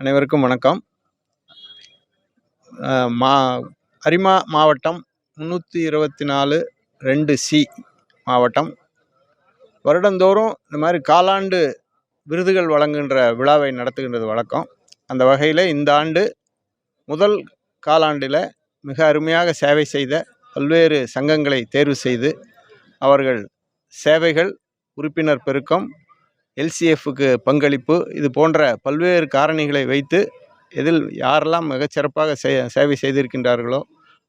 அனைவருக்கும் வணக்கம். மா அரிமா மாவட்டம் முந்நூற்றி இருபத்தி நாலு ரெண்டு சி மாவட்டம். வருடந்தோறும் இந்த மாதிரி காலாண்டு விருதுகள் வழங்குகின்ற விழாவை நடத்துகின்றது வழக்கம். அந்த வகையில் இந்த ஆண்டு முதல் காலாண்டில் மிக அருமையாக சேவை செய்த பல்வேறு சங்கங்களை தேர்வு செய்து அவர்கள் சேவைகள் உறுப்பினர் பெருக்கம் எல்சிஎஃப்க்கு பங்களிப்பு. இது போன்ற பல்வேறு காரணிகளை வைத்து இதில் யாரெல்லாம் மிகச்சிறப்பாக சே சேவை செய்திருக்கின்றார்களோ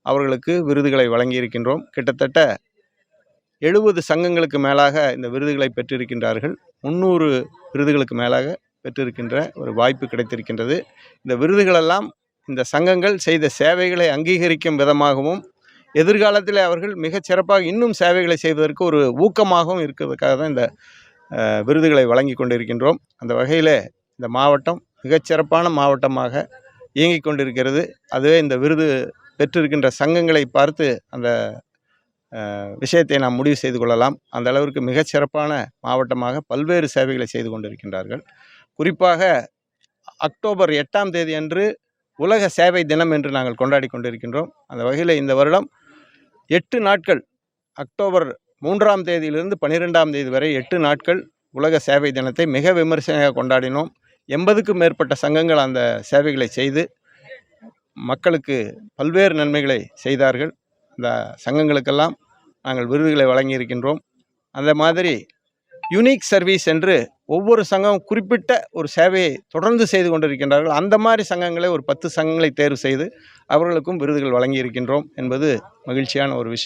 அவர்களுக்கு விருதுகளை வழங்கியிருக்கின்றோம். கிட்டத்தட்ட எழுபது சங்கங்களுக்கு மேலாக இந்த விருதுகளை பெற்றிருக்கின்றார்கள். முந்நூறு விருதுகளுக்கு மேலாக பெற்றிருக்கின்ற ஒரு வாய்ப்பு கிடைத்திருக்கின்றது. இந்த விருதுகளெல்லாம் இந்த சங்கங்கள் செய்த சேவைகளை அங்கீகரிக்கும் விதமாகவும் எதிர்காலத்தில் அவர்கள் மிகச் சிறப்பாக இன்னும் சேவைகளை செய்வதற்கு ஒரு ஊக்கமாகவும் இருக்கிறதுக்காக தான் இந்த விருதுகளை வழங்கி கொண்டிருக்கின்றோம். அந்த வகையில் இந்த மாவட்டம் மிகச்சிறப்பான மாவட்டமாக இயங்கிக் கொண்டிருக்கிறது. அதுவே இந்த விருது பெற்றிருக்கின்ற சங்கங்களை பார்த்து அந்த விஷயத்தை நாம் முடிவு செய்து கொள்ளலாம். அந்த அளவிற்கு மிகச்சிறப்பான மாவட்டமாக பல்வேறு சேவைகளை செய்து கொண்டிருக்கின்றார்கள். குறிப்பாக அக்டோபர் எட்டாம் தேதி அன்று உலக சேவை தினம் என்று நாங்கள் கொண்டாடி கொண்டிருக்கின்றோம். அந்த வகையில் இந்த வருடம் எட்டு நாட்கள் அக்டோபர் மூன்றாம் தேதியிலிருந்து பன்னிரெண்டாம் தேதி வரை எட்டு நாட்கள் உலக சேவை தினத்தை மிக விமர்சனையாக கொண்டாடினோம். எண்பதுக்கும் மேற்பட்ட சங்கங்கள் அந்த சேவைகளை செய்து மக்களுக்கு பல்வேறு நன்மைகளை செய்தார்கள். அந்த சங்கங்களுக்கெல்லாம் நாங்கள் விருதுகளை வழங்கியிருக்கின்றோம். அந்த மாதிரி யுனிக் சர்வீஸ் என்று ஒவ்வொரு சங்கம் குறிப்பிட்ட ஒரு சேவையை தொடர்ந்து செய்து கொண்டிருக்கின்றார்கள். அந்த மாதிரி சங்கங்களை ஒரு பத்து சங்கங்களை தேர்வு செய்து அவர்களுக்கும் விருதுகள் வழங்கியிருக்கின்றோம் என்பது மகிழ்ச்சியான ஒரு விஷயம்.